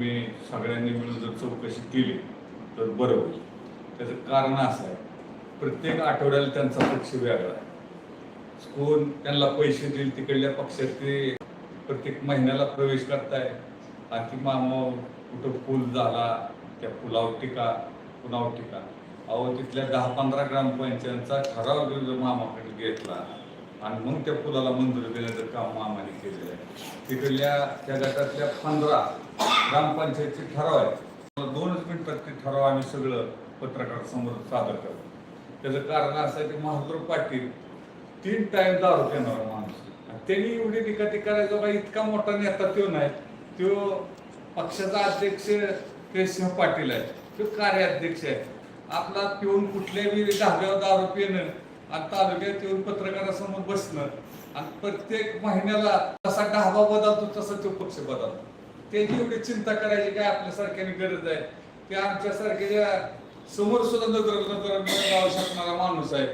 मी सगळ्यांनी मिळून जर चौकशी केली तर बरं होईल. त्याचं कारण असं आहे प्रत्येक आठवड्याला त्यांचा पक्ष वेगळा आहे. कोण त्यांना पैसे देईल तिकडल्या पक्षात ते प्रत्येक महिन्याला प्रवेश करताय. आणि ती मामा कुठं पूल झाला त्या पुलावर टीका पुलाव टीका? अहो तिथल्या दहा पंधरा ग्रामपंचायतचा ठराव जो मामाकडे घेतला आणि मग त्या पुलाला मंजुरी देण्याचं काम मामाने केलेलं आहे. तिकडल्या त्या गटातल्या पंधरा ग्रामपंचायतचे ठराव आहेत. दोनच मिनिटात ते ठराव आम्ही सगळं पत्रकार समोर सादर करतो. त्याचं कारण असं आहे की महादूर पाटील तीन टाइम दारू येणार माणूस त्यांनी एवढी टीका ती करायचा बा इतका मोठा नेता तो नाही. तो पक्षाचा अध्यक्ष केशव पाटील आहे. तो कार्याध्यक्ष आहे. आपला पिऊन कुठल्याही ढाब्यावर दारू पिणं आणि तालुक्यात येऊन पत्रकारासमोर बसणं आणि प्रत्येक महिन्याला जसा ढाबा बदलतो तसा तो पक्ष बदलतो. त्याची एवढी चिंता करायची काय आपल्यासारख्याने गरज आहे? ते आमच्यासारख्या समोर सुद्धा नजर लावू शकणारा माणूस आहे.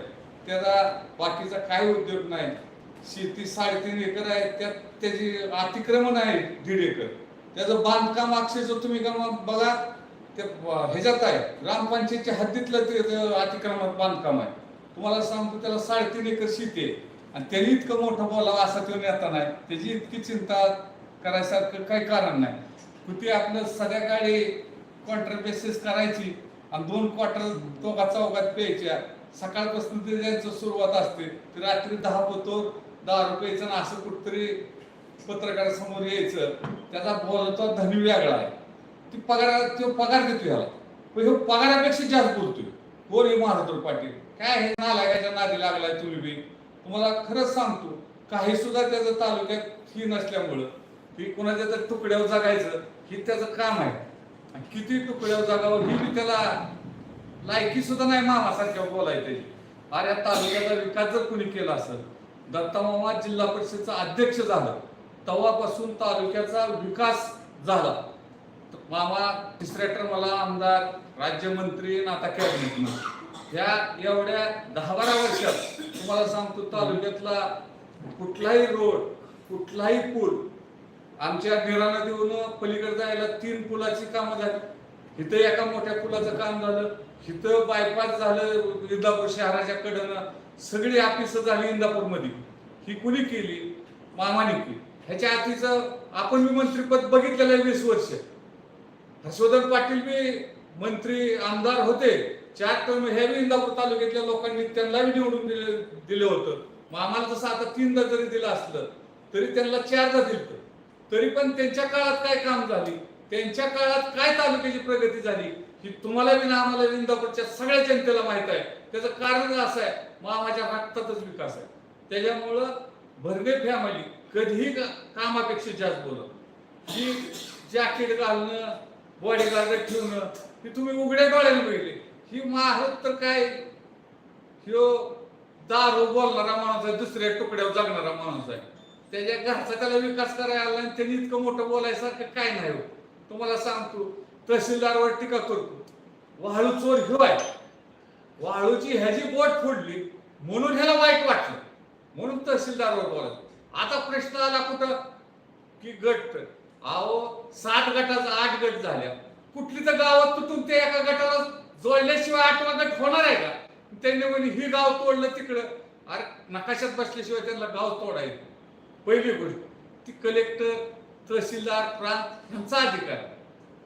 त्याला बाकीचा काही उद्योग नाही. शेती साडेतीन एकर आहे. त्यात त्याची अतिक्रमण आहे दीड एकर. त्याचं बांधकाम अक्षरशः तुम्ही का मग बघा ते ह्याच्यात आहे. ग्रामपंचायतच्या हद्दीतलं ते अतिक्रमण बांधकाम आहे. तुम्हाला सांगतो त्याला साडेतीन एकर शेती आहे. आणि त्याने इतकं मोठं बोलावं असा तो नेता नाही. त्याची इतकी चिंता करायसारखं काही कारण नाही. कुठे आपलं सध्या क्वार्टर बेसिस करायची आणि दोन क्वार्टर दोघा चौघात प्यायच्या. सकाळपासून ते त्यांचं सुरुवात असते ते रात्री दहा पोतो दहा रुपयाचं ना असं कुठतरी पत्रकारासमोर यायचं. त्याचा बोलतो धनी वेगळा आहे. ती पगार तो पगार देतो ह्याला पण हे पगारापेक्षा जास्त बोलतोय. कोण हे महाराज पाटील. काय हे नालायकाच्या नादी लागलाय तुम्ही बी. तुम्हाला खरंच सांगतो काही सुद्धा त्याचं तालुक्यात ही नसल्यामुळं ही कोणाच्या तर तुकड्यावर जगायचं ही त्याचं काम आहे. आणि किती तुकड्यावर जगावं ही मी त्याला लायकी सुद्धा नाही मामासारख्या बोलाय त्याची अरे तालुक्याचा विकास जर कुणी केला असेल दत्तामामा जिल्हा परिषदचा अध्यक्ष झालं तेव्हापासून तालुक्याचा विकास झाला. तर मामा तिसऱ्या टर्मला आमदार राज्यमंत्री आणि आता कॅबिनेट ह्या एवढ्या दहा बारा वर्षात तुम्हाला सांगतो तालुक्यातला कुठलाही रोड कुठलाही पूल आमच्या निराणा देऊन पलीकडे जायला तीन पुलाची कामं झाली. इथं एका मोठ्या पुलाचं काम झालं. इथं बायपास झालं इंदापूर शहराच्या कडनं. सगळी ऑफिस झाली इंदापूरमध्ये ही कुणी केली? मामाने केली. ह्याच्या आधीचं आपण मी मंत्रीपद बघितलेलं आहे वीस वर्ष. हर्षवर्धन पाटील मी मंत्री आमदार होते. चार टर्म हे बी इंदापूर तालुक्यातल्या लोकांनी त्यांना बी निवडून दिले दिलं होतं. मग आम्हाला तसं आता तीनदा जरी दिलं असलं तरी त्यांना चारदा दिलं तरी पण त्यांच्या काळात काय काम झाली? त्यांच्या काळात काय तालुक्याची प्रगती झाली? ही तुम्हाला बी ना आम्हाला विंदापूरच्या इंदापूरच्या सगळ्या जनतेला माहीत आहे. त्याचं कारण असं आहे मामाच्या रक्तातच विकास आहे. त्याच्यामुळं भरणे फॅमिली कधीही कामापेक्षा जास्त बोलत. ही जॅकेट घालणं बॉडी गार्ड ठेवणं ही तुम्ही उघड्या डोळ्याने बघितले. ही महाराज तर काय? ह्यो दारू बोलणारा माणूस आहे दुसऱ्या तुकड्यावर जगणारा माणूस आहे. त्याच्या घरचा त्याला विकास करायला आला आणि त्यांनी इतकं मोठं बोलायसारखं काय नाही हो. तुम्हाला सांगतो तहसीलदारवर टीका करतो. वाळू चोर ह्यो आहे. वाळूची ह्याची बोट फोडली म्हणून ह्याला वाईट वाटलं. म्हणून तहसीलदारवर बोलायचं. आता प्रश्न आला कुठं? की गट. अहो सात गटाचा आठ गट झाल्या. कुठली तर गावात तुटून ते एका गटाला जोडल्याशिवाय आठवा गट होणार आहे का? त्यांनी म्हणे ही गाव तोडलं तिकडं. अरे नकाशात बसल्याशिवाय त्यांना गाव तोडायचं. पहिली गोष्ट ती कलेक्टर तहसीलदार प्रांत यांचा अधिकार.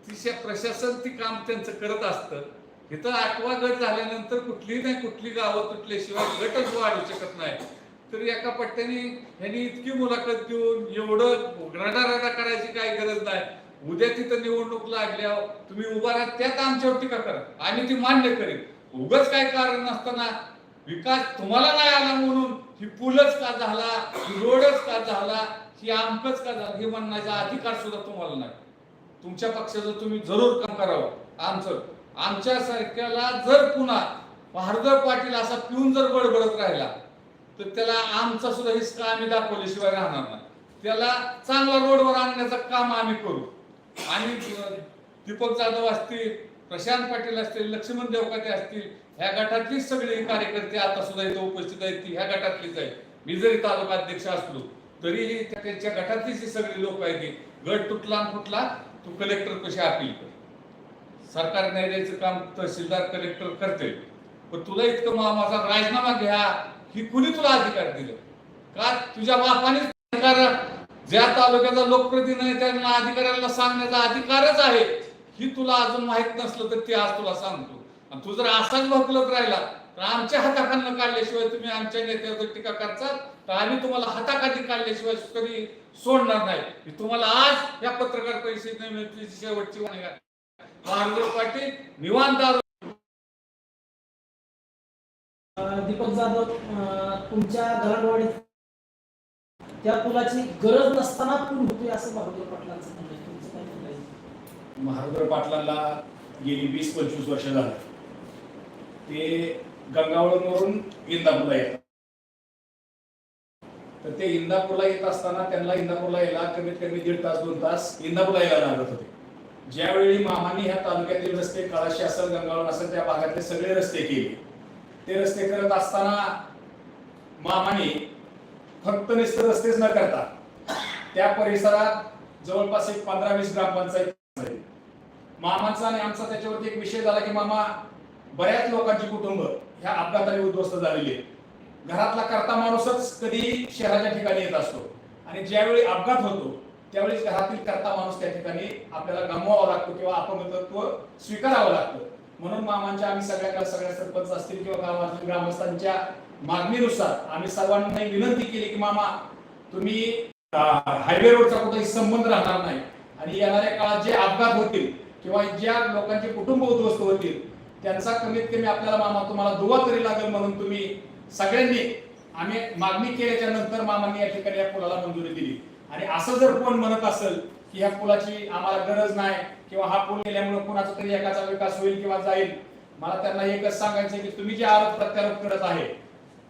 तिच्या प्रशासन ती काम त्यांचं करत असतं. इथं आठवा गट झाल्यानंतर कुठलीही नाही कुठली गावं तुटल्याशिवाय गटच वाढू शकत नाही. तर एका पट्ट्याने ह्यांनी इतकी मुलाखत देऊन एवढं रडारडा करायची काही गरज नाही. उद्या तिथं निवडणूक लागल्या तुम्ही उभा राहा त्यात आमच्यावर टीका करा. आम्ही ती मान्य करेल. उगाच काय कारण नसताना विकास तुम्हाला नाही आला म्हणून ही पुलच का झाला ही रोडच का झाला ही आमकच का झाला हे म्हणण्याचा अधिकार सुद्धा तुम्हाला नाही. तुमच्या पक्षाचं तुम्ही जरूर काम करावं. आमचं आमच्या सारख्याला जर पुन्हा भारदर पाटील असा पिऊन जर बडबडत राहिला तर त्याला आमचा सुद्धा हिसका आम्ही दाखवल्याशिवाय राहणार नाही. त्याला चांगला रोडवर आणण्याचं काम आम्ही करू. आणि दीपक जाधव असतील प्रशांत पाटील असतील लक्ष्मण देवकाते असतील ह्या गटातलीच सगळे कार्यकर्ते आता सुद्धा इथं उपस्थित आहेत ती ह्या गटातलीच आहे मी जरी तालुका अध्यक्ष असलो तरीही त्यांच्या गटातलीच सगळे लोक आहेत. गट तुटला आणि फुटला तू कलेक्टर कशी अपील कर सरकार न्यायालयाचं काम तहसीलदार कलेक्टर करते. पण तुला इतकं माझा राजीनामा घ्या ही कुणी तुला अधिकार दिलं? का तुझ्या बापाने अधिकार? ज्या तालुक्याचा लोकप्रतिनिधी त्यांना अधिकाऱ्यांना सांगण्याचा अधिकारच आहे. ही तुला अजून माहीत नसलं तर ते आज तुला सांगतो. आणि तू जर असाच भोकलत राहिला तर आमच्या हाताखालनं काढल्याशिवाय तुम्ही आमच्या नेत्यावर टीका करतात तर आम्ही तुम्हाला हाताखाली काढल्याशिवाय कधी सोडणार नाही. मी तुम्हाला आज या पत्रकार परिषदेने शेवटची पाटील निवांत दीपक जाधव तुमच्या गलांडवाडीत त्या पुलाची गरज नसताना पूल होतोय असं बहादूर पाटलांचं? महारुद्र पाटलांना गेली वीस पंचवीस वर्ष झाली. ते गंगावळूनवरून इंदापूरला येतात. तर ते इंदापूरला येत असताना त्यांना इंदापूरला यायला कमीत कमी दीड तास दोन तास इंदापूरला यायला लागत होते. ज्यावेळी मामांनी ह्या तालुक्यातील रस्ते काळाशी असेल गंगावळून असेल त्या भागातले सगळे रस्ते केले. ते रस्ते करत असताना मामाने फक्त निस्त रस्तेच न करता त्या परिसरात जवळपास एक पंधरा वीस ग्रामपंचायत मामाचा आणि आमचा त्याच्यावरती एक विषय झाला की मामा बऱ्याच लोकांची कुटुंब ह्या अपघाताने उद्ध्वस्त झालेली आहेत. घरातला करता माणूसच कधी शहराच्या ठिकाणी येत असतो. आणि ज्यावेळी अपघात होतो त्यावेळी घरातील करता माणूस त्या ठिकाणी आपल्याला गमवावा लागतो किंवा अपंगत्व स्वीकारावं लागतं. म्हणून मामांच्या आम्ही सगळ्या सगळ्या सरपंच असतील किंवा गावातील ग्रामस्थांच्या मागणीनुसार आम्ही सर्वांना विनंती केली की मामा तुम्ही हायवे रोडचा कुठेही संबंध राहणार नाही. आणि येणाऱ्या काळात जे अपघात होतील किंवा ज्या लोकांचे कुटुंब उद्ध्वस्त होतील त्यांचा कमीत कमी आपल्याला मामा तुम्हाला दुवा तरी लागेल म्हणून तुम्ही सगळ्यांनी आम्ही मागणी केल्याच्यानंतर मामांनी या ठिकाणी या पुलाला मंजुरी दिली. आणि असं जर कोण म्हणत असेल की ह्या पुलाची आम्हाला गरज नाही किंवा हा पूल गेल्यामुळे कोणाचा तरी एकाचा विकास होईल किंवा जाईल मला त्यांना एकच सांगायचं की तुम्ही जे आरोप प्रत्यारोप करत आहे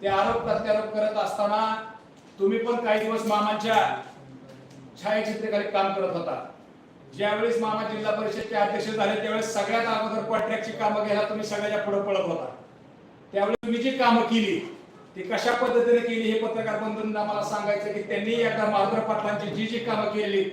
ते आरोप प्रत्यारोप करत असताना तुम्ही पण काही दिवस मामांच्या छायाचित्रेखाली काम करत होता. ज्यावेळेस मामा जिल्हा परिषदचे अध्यक्ष झाले त्यावेळेस सगळ्यात अगोदर कॉन्ट्रॅक्टची कामं घ्यायला तुम्ही सगळ्याच्या पुढे पळत होता. त्यावेळेस तुम्ही जी कामं केली ती कशा पद्धतीने केली हे पत्रकार बंधूंना मला सांगायचं की त्यांनी एकदा महाद्र पाटलांची जी जी कामं केली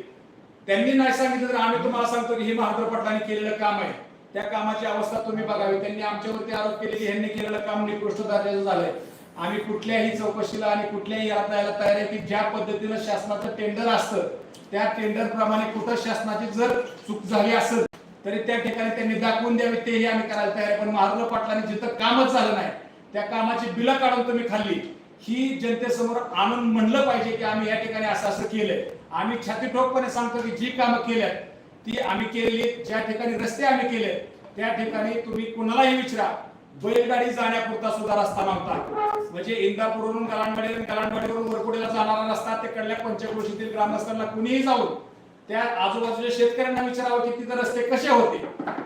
त्यांनी नाही सांगितलं तर आम्ही तुम्हाला सांगतो की हे महाद्र पाटलांनी केलेलं काम आहे. त्या कामाची अवस्था तुम्ही बघावी. त्यांनी आमच्यावरती आरोप केले की ह्यांनी केलेलं काम निकृष्ट दर्जाचं झालंय. आम्ही कुठल्याही चौकशीला आणि कुठल्याही याला तयार आहे की ज्या पद्धतीनं शासनाचं टेंडर असतं त्या टेंडर प्रमाणे कुठं शासनाची जर चूक झाली असेल तरी त्या ठिकाणी त्यांनी दाखवून द्यावे तेही आम्ही करायला तयार पण महाराष्ट्र पाटलांनी जिथं कामच झालं नाही त्या कामाची बिलं काढून तुम्ही खाल्ली. ही जनतेसमोर आणून म्हणलं पाहिजे की आम्ही या ठिकाणी असं असं केलंय. आम्ही छाती ठोकपणे सांगतो की जी कामं केल्यात ती आम्ही केलेली ज्या ठिकाणी रस्ते आम्ही केले त्या ठिकाणी तुम्ही कुणालाही विचारा. बैलगाडी जाण्यापुरता सुद्धा रस्ता नव्हता म्हणजे इंदापूरवरून गलांडवाडी गलांडवाडीवरून वरकुडेला जाणारा रस्ता तिकडल्या पंचक्रोशीतील ग्रामस्थांना कुणीही जाऊन त्या आजूबाजूच्या शेतकऱ्यांना विचारावं की तिथे रस्ते कसे होते?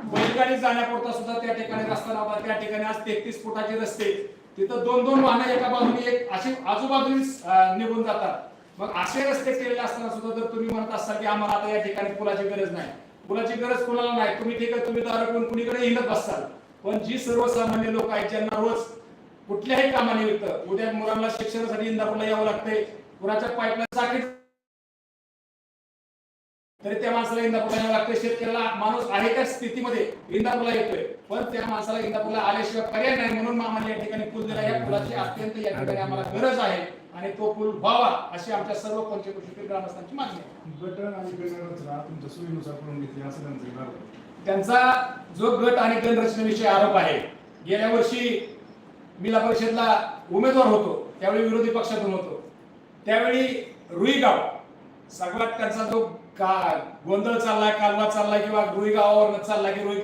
बैलगाडी जाण्यापुरता सुद्धा त्या ठिकाणी रस्ता नव्हता त्या ठिकाणी आज तेहतीस फुटाचे रस्ते तिथं दोन दोन वाहनं एका बाजूने एक अशी आजूबाजूने निघून जातात. मग असे रस्ते केलेले असताना सुद्धा जर तुम्ही म्हणत असाल की आम्हाला आता या ठिकाणी पुलाची गरज नाही. पुलाची गरज कोणाला नाही. तुम्ही ठीक आहे तुम्ही दारू कुणीकडे हिंडत बसताल पण जी सर्वसामान्य लोक आहेत ज्यांना रोज कुठल्याही कामानिमित्त उद्या मुलांना शिक्षणासाठी इंदापूरला यावं लागतंय पुराच्या पाईपला चाकीत तरी त्या माणसाला इंदापूरला यावं लागतंय. शेतकऱ्याला माणूस आहे त्या स्थितीमध्ये इंदापूरला येतोय. पण त्या माणसाला इंदापूरला आल्याशिवाय पर्याय नाही म्हणून आम्हाला या ठिकाणी पूल दिला. या पुलाची अत्यंत या ठिकाणी आम्हाला गरज आहे आणि तो पूल व्हावा अशी आमच्या सर्व पंचकृषी ग्रामस्थांची मागणी आहे. गटर आणि गणर रचना तुमच्या सोयीनुसार करून घेतली असं त्यांचं त्यांचा जो गट आणि गणरचनेविषयी आरोप आहे गेल्या वर्षी मिला परिषदला उमेदवार होतो त्यावेळी विरोधी पक्षातून होतो. त्यावेळी रुईगाव सगळ्यात त्यांचा जो का गोंधळ चाललाय कालवा चाललाय किंवा रुईगावावर चालला चाललाय की रुई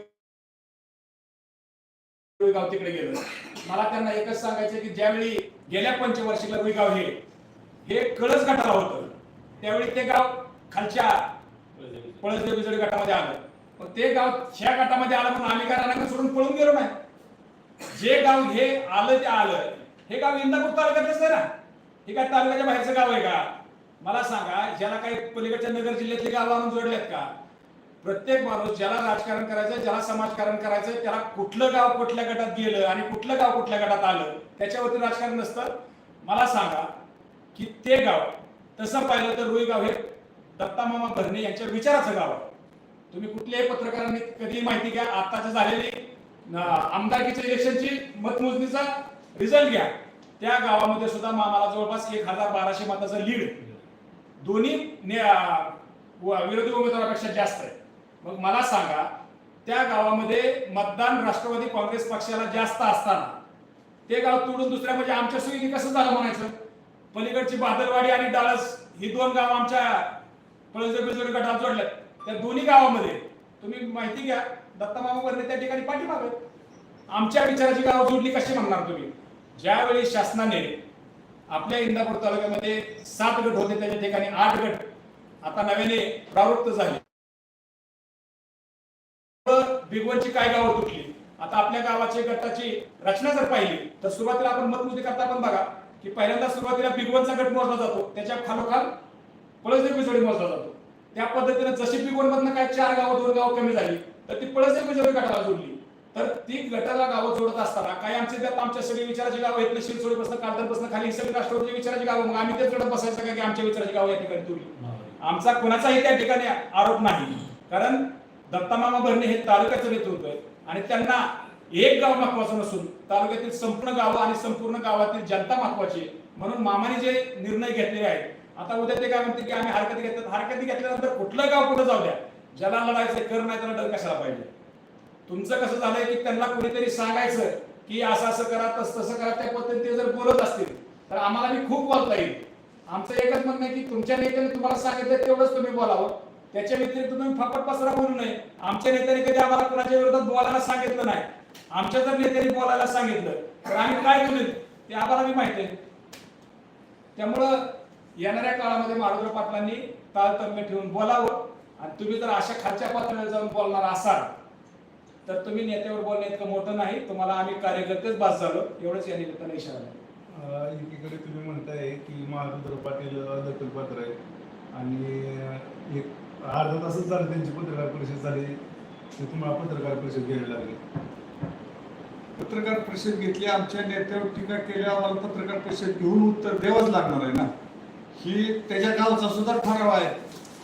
रुईगाव तिकडे गेलं. मला त्यांना एकच सांगायचं की ज्यावेळी गेल्या पंचवर्षीला रुईगाव हे हे कळस गटाला होतं त्यावेळी ते गाव खालच्या पळसदेव गटामध्ये आलं. पण ते गाव ह्या गटामध्ये आलं म्हणून आम्ही काय रानाकडे सोडून पळून गेलो नाही. जे गाव हे आलं ते आलं. हे गाव इंदापूर तालुक्यातच नाही ना. हे काय तालुक्याच्या बाहेरचं गाव आहे का? मला सांगा ज्याला काही पलीकडच्या नगर जिल्ह्यातले गाव आणून जोडलेत का? प्रत्येक माणूस ज्याला राजकारण करायचं ज्याला समाजकारण करायचं त्याला कुठलं गाव कुठल्या गटात गेलं आणि कुठलं गाव कुठल्या गटात आलं त्याच्यावरती राजकारण नसतं. मला सांगा की ते गाव तसं पाहिलं तर रुई गाव हे दत्ता मामा भरणे यांच्या विचाराचं गाव आहे. तुम्ही कुठल्याही पत्रकारांनी कधी माहिती घ्या आताच्या झालेली आमदारकीच्या इलेक्शनची मतमोजणीचा रिझल्ट घ्या. त्या गावामध्ये सुद्धा आम्हाला जवळपास एक हजार बाराशे मताचा लीड. दोन्ही व- विरोधी उमेदवारापेक्षा जास्त आहे. मग मला सांगा त्या गावामध्ये मतदान राष्ट्रवादी काँग्रेस पक्षाला जास्त असताना ते गाव तोडून दुसऱ्या म्हणजे आमच्या सोयीने कसं झालं म्हणायचं? पलीकडची बादलवाडी आणि डाळस ही दोन गाव आमच्या पळजोडी गटात जोडल्यात. त्या दोन्ही गावामध्ये. तुम्ही माहिती घ्या दत्तामामा वरणे त्या ठिकाणी पाठीमाग आमच्या विचाराची गाव जोडली कशी म्हणणार तुम्ही? ज्यावेळी शासनाने आपल्या इंदापूर तालुक्यामध्ये सात गट होते त्याच्या ठिकाणी आठ गट आता नव्याने प्रवृत्त झाले. बिगवनची काय गावं तुटली? आता आपल्या गावाची गटाची रचना जर पाहिली तर सुरुवातीला आपण मतमोजणी करता पण बघा की पहिल्यांदा सुरुवातीला बिगवनचा गट मोजला जातो त्याच्या खालोखाल पळसदेव बिजोडी मोजला जातो. त्या पद्धतीने जशी बिगवन मधनं काय चार गावं दोन गावं कमी झाली तर ती पळसदेव बिजोडी गटाला जोडली. तर ती गटाला गावं जोडत असताना काही आमचे त्यात आमच्या सगळी विचाराची गावं आहेत शिरसोडीपासून कालदरपासून खाली ही सगळी राष्ट्रवादी विचाराची गावं मग आम्ही तेच जोडत बसायचं का की आमच्या विचाराची गावं या ठिकाणी तुरली आमचा कोणाचाही त्या ठिकाणी आरोप नाही. कारण दत्तामामा भरणे हे तालुक्याचं नेतृत्व आहे आणि त्यांना एक गाव महत्वाचं नसून तालुक्यातील संपूर्ण गावं आणि संपूर्ण गावातील जनता महत्वाची आहे. म्हणून मामाने जे निर्णय घेतलेले आहेत आता उद्या ते काय म्हणते की आम्ही हरकती घेतात हरकती घेतल्यानंतर कुठलं गाव कुठं जाऊ द्या? ज्याला लढायचं कर नाही त्याला डर कशाला पाहिजे? तुमचं कसं झालंय की त्यांना कुणीतरी सांगायचं की असं असं करा तसं तसं करा त्या पद्धतीने ते जर बोलत असतील तर आम्हाला मी खूप बोलता येईल. आमचं एकच म्हणणं आहे की तुमच्या नेत्याने तुम्हाला सांगितलं तेवढंच तुम्ही बोलावं. त्याच्या व्यतिरिक्त तुम्ही फकट पसरा बोलू नये. आमच्या नेत्याने कधी आम्हाला कुणाच्या विरोधात बोलायला सांगितलं नाही. आमच्या जर नेत्याने बोलायला सांगितलं तर आम्ही काय बोलू ते आम्हाला बी माहिती आहे. त्यामुळं येणाऱ्या काळामध्ये मारुद्र पाटलांनी तारतम्य ठेवून बोलावं. आणि तुम्ही जर अशा खालच्या पातळीवर जाऊन बोलणार असाल तर तुम्ही नेत्यावर बोलणे इतकं मोठं नाही. तुम्हाला आम्ही कार्यकर्तेच बाद झालो. एवढंच या निमित्ताने इशारा आहे. एकीकडे तुम्ही म्हणताय की महारुद्र पाटील दखलपात्र आहे आणि एक अर्धा तासच झालं त्यांची पत्रकार परिषद झाली. ते तुम्हाला पत्रकार परिषद घ्यायला लागली. पत्रकार परिषद घेतली. आमच्या नेत्यावर टीका केल्या आम्हाला पत्रकार परिषद घेऊन उत्तर द्यावंच लागणार आहे ना? ही त्याच्या गावचा सुद्धा ठराव आहे.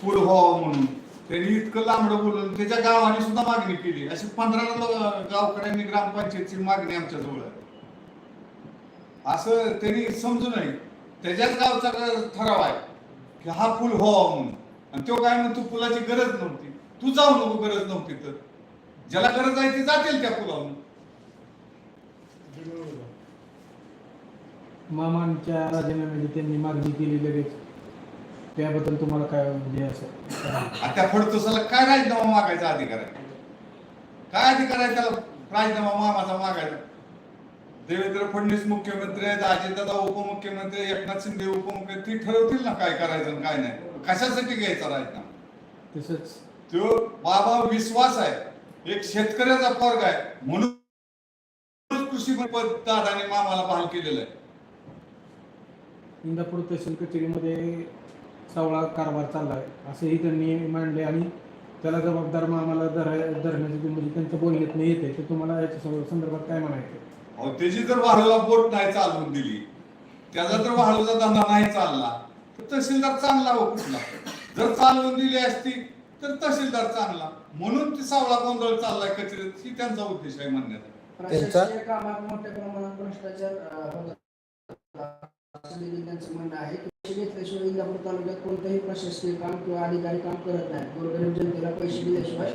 पुढ व्हावा म्हणून. त्यांनी इतकं लांबडं बोलून त्याच्या गावाने सुद्धा मागणी केली. अशी पंधरा गावकऱ्यांनी ग्रामपंचायतची मागणी आमच्या जवळ आहे. असं त्यांनी समजू नये. त्याच्याच गावचा ठराव आहे की हा पूल व्हावा म्हणून. आणि तो काय म्हणतो पुलाची गरज नव्हती. तू जाऊ नको गरज नव्हती तर. ज्याला गरज आहे ते जातील त्या पुलावरून मामांच्या राजीनाम्याची त्यांनी मागणी केली लगेच. त्याबद्दल तुम्हाला काय म्हणजे असं आणि त्या फडतुसाला काय राजीनामा मागायचा अधिकार आहे? काय अधिकार आहे त्याला राजीनामा मामाचा मागायचा? देवेंद्र फडणवीस मुख्यमंत्री आहेत अजितदादा उपमुख्यमंत्री एकनाथ शिंदे उपमुख्यमंत्री ती ठरवतील ना काय करायचं आणि काय नाही. कशासाठी घ्यायचा राजीनामा? तसंच. तो बाबा विश्वास आहे. एक शेतकऱ्याचा वर्ग आहे. म्हणून कृषी पद दादाने मामाला बहाल केलेलं आहे. इंदापूर तहसील कचेरीमध्ये सावळा कारभार चालला आहे असंही त्यांनी मांडले आणि त्याला जबाबदार मामाला धर धरण्याचे म्हणजे त्यांच्या बोलण्यात येते. तर तुम्हाला याच्या संदर्भात काय म्हणायचं? अहो त्याची जर वाळूला बोट नाही चालवून दिली त्याचा जर वाळूचा धंदा नाही चालला तर तहसीलदार चांगला हो कुठला? जर चालवून दिली असती तर तहसीलदार चांगला. म्हणून ती सावळा गोंधळ चाललाय कचेरीत ही त्यांचा उद्देश आहे म्हणण्याचा. प्रशासकीय कामात मोठ्या प्रमाणात भ्रष्टाचार अं, होत असं देखील त्यांचं म्हणणं आहे की पैसे घेतल्याशिवाय इंदापूर तालुक्यात कोणतंही प्रशासकीय काम किंवा अधिकारी काम करत नाही गोरगरीब जनतेला पैसे दिल्याशिवाय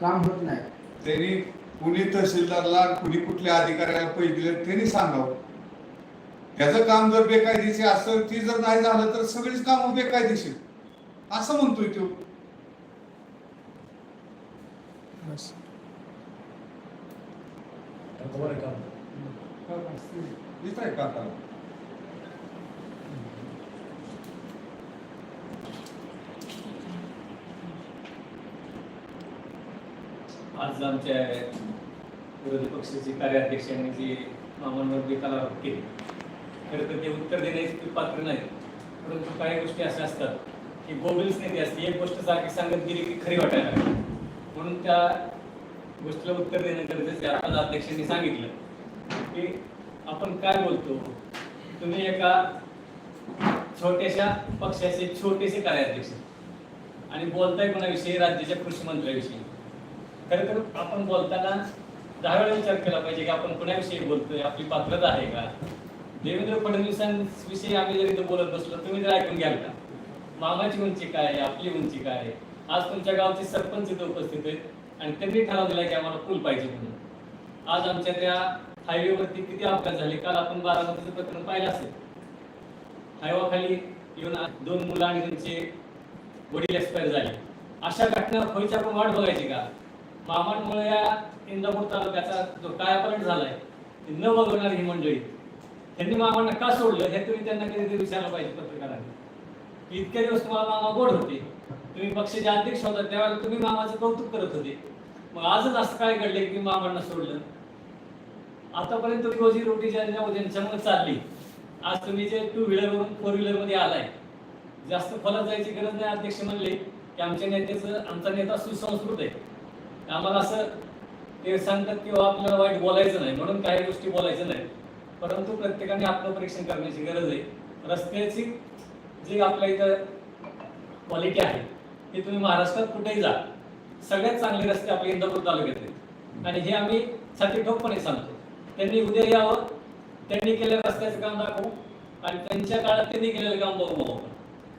काम होत नाही. त्यांनी कुणी तहसीलदारला कुणी कुठल्या अधिकाऱ्याला पैसे दिले त्यांनी सांगावं. त्याचं काम जर बेकायदेशीर असेल ती जर नाही झालं तर सगळीच कामं बेकायदेशीर. असं म्हणतोय तो. दिसत आहे का आज आमच्या विरोधी पक्षाचे कार्याध्यक्षांनी जी मामांवर बेकाला केली. खरं तर ते उत्तर देण्याचे पात्र नाही. परंतु काही गोष्टी अशा असतात की गोगल्स नेते असते एक गोष्ट सारखी सांगत गेली की खरी वाटायला म्हणून त्या गोष्टीला उत्तर देणं गरजेचं आहे आज अध्यक्षांनी सांगितलं. की आपण काय बोलतो? तुम्ही एका छोट्याशा पक्षाचे छोटेसे कार्याध्यक्ष आणि बोलताय कोणाविषयी? राज्याच्या कृषी मंत्र्याविषयी. खरं तर आपण बोलताना दहा वेळा विचार केला पाहिजे की आपण कोणाविषयी बोलतोय? आपली पात्रता आहे का? देवेंद्र फडणवीसांविषयी आम्ही जर इथं बोलत बसलो तुम्ही जर ऐकून घ्याल का? मामाची उंची काय आहे? आपली उंची काय आहे? आज तुमच्या गावचे सरपंच इथं उपस्थित आहेत आणि त्यांनी ठराव दिला की आम्हाला पूल पाहिजे म्हणून. आज आमच्या त्या हायवेवरती किती अपघात झाले? काल आपण बारामतीचं प्रकरण पाहिलं असेल. हायवाखाली येऊन आज दोन मुलं आणि त्यांचे वडील एक्सपायर झाले. अशा घटना व्हायची आपण वाट बघायची का? मामांमुळे या इंदापूर तालुक्याचा जो कायापर्यंत झालाय ते न बघणारी ही मंडळी त्यांनी मामांना का सोडलं हे तुम्ही त्यांना कधीतरी विचारलं पाहिजे पत्रकारांनी. की इतके दिवस तुम्हाला मामा गोड होते तुम्ही पक्षाचे अध्यक्ष होता त्यावेळेला तुम्ही मामाचं कौतुक करत होते. मग आजच असं काय घडलं की मामांना सोडलं? आतापर्यंत रोजी रोटी ज्यांच्या ज्यांच्यामुळे चालली. आज तुम्ही जे टू व्हीलरवरून फोर व्हीलरमध्ये आलाय जास्त फलत जायची गरज नाही अध्यक्ष म्हणले की आमच्या नेत्याचं आमचा नेता सुसंस्कृत आहे. आम्हाला असं ते सांगतात की हो, आपल्याला वाईट बोलायचं नाही म्हणून काही गोष्टी बोलायचं नाही परंतु प्रत्येकाने आत्मपरीक्षण करण्याची गरज आहे. रस्त्याची जी आपल्या इथं क्वालिटी आहे ती तुम्ही महाराष्ट्रात कुठेही जा सगळ्यात चांगले रस्ते आपले इंदापूर तालुक्यात आहेत. आणि हे आम्ही साठी ठोकपणे सांगतो. त्यांनी उद्या यावं त्यांनी केलेलं रस्त्याचं काम दाखवू आणि त्यांच्या काळात त्यांनी केलेलं काम बघू आपण.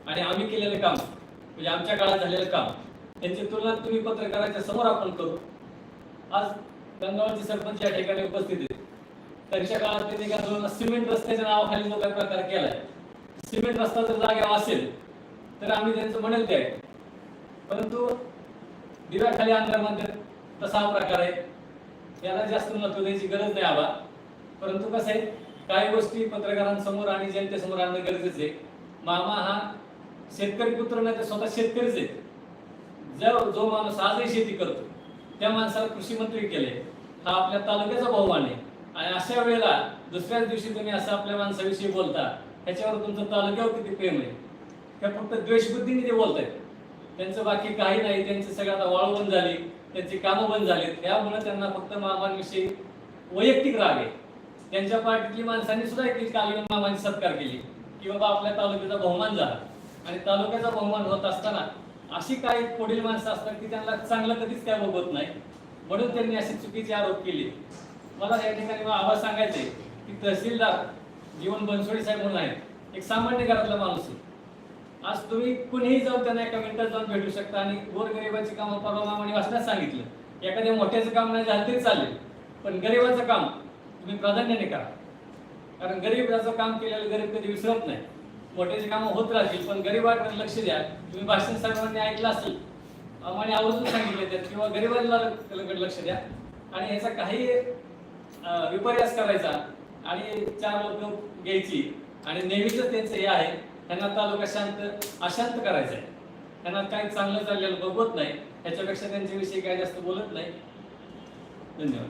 आणि आम्ही केलेलं काम म्हणजे आमच्या काळात झालेलं काम यांची तुलना तुम्ही पत्रकाराच्या समोर आपण करू. आज गंगावरचे सरपंच या ठिकाणी उपस्थित आहेत. त्यांच्या काळात त्यांनी काय सिमेंट रस्त्याच्या नावाखाली जो काही प्रकार केलाय. सिमेंट रस्ता जर जागेवर असेल तर आम्ही त्यांचं म्हणेल ते परंतु दिव्याखाली अंधार म्हणतात तसा हा प्रकार आहे. याला जास्त महत्त्व द्यायची गरज नाही आबा परंतु कसं आहे काही गोष्टी पत्रकारांसमोर आणि जनतेसमोर आणणं गरजेचं आहे. मामा हा शेतकरी पुत्र नाही तर स्वतः शेतकरीच आहे. जर जो माणूस आजही शेती करतो त्या माणसाला कृषी मंत्री केले. हा आपल्या तालुक्याचा बहुमान आहे आणि अशा वेळेला दुसऱ्याच दिवशी तुम्ही असं आपल्या माणसाविषयी बोलता ह्याच्यावर तुमचं तालुक्यावर किती प्रेम आहे? त्या फक्त द्वेषबुद्धीने ते बोलतायत. त्यांचं बाकी काही नाही त्यांची सगळं आता वाळू बंद झाली त्यांची कामं बंद झालीत. त्यामुळे त्यांना फक्त मामांविषयी वैयक्तिक राग आहे. त्यांच्या पार्टीतली माणसांनी सुद्धा एक काल येऊन मामांची सत्कार केली. की बाबा आपल्या तालुक्याचा बहुमान झाला. आणि तालुक्याचा बहुमान होत असताना अशी काही पुढील माणसं असतात की त्यांना चांगलं कधीच काय बघत नाही. म्हणून त्यांनी अशी चुकीचे आरोप केले. मला या ठिकाणी आवाज सांगायचे की तहसीलदार जीवन बनसोडे साहेब म्हणून आहेत. एक सामान्य घरातला माणूस आहे. आज तुम्ही कुणीही जाऊन त्यांना एका मिनिटात जाऊन भेटू शकता आणि गोरगरिबाची कामं परवा मामाने वाचण्यास सांगितलं. एखाद्या मोठ्याचं काम नाही झालं तरी चालेल. पण गरिबाचं काम तुम्ही प्राधान्याने करा. कारण गरीबाचं काम केलेलं गरीब कधी विसरत नाही. मोठ्याची कामं होत राहतील पण गरीबाकडे लक्ष द्या. तुम्ही भाषण सर्वांनी ऐकलं असेल आम्हाला आवर्जून सांगितले त्यात किंवा गरीबांना लक्ष द्या. आणि ह्याचा काही विपर्यास करायचा आणि चार लोक घ्यायची. आणि नेहमीच त्यांचं हे आहे त्यांना तालुका शांत अशांत करायचा आहे त्यांना काही चांगलं चाललेलं बघवत नाही ह्याच्यापेक्षा त्यांच्याविषयी काही जास्त बोलत नाही. धन्यवाद.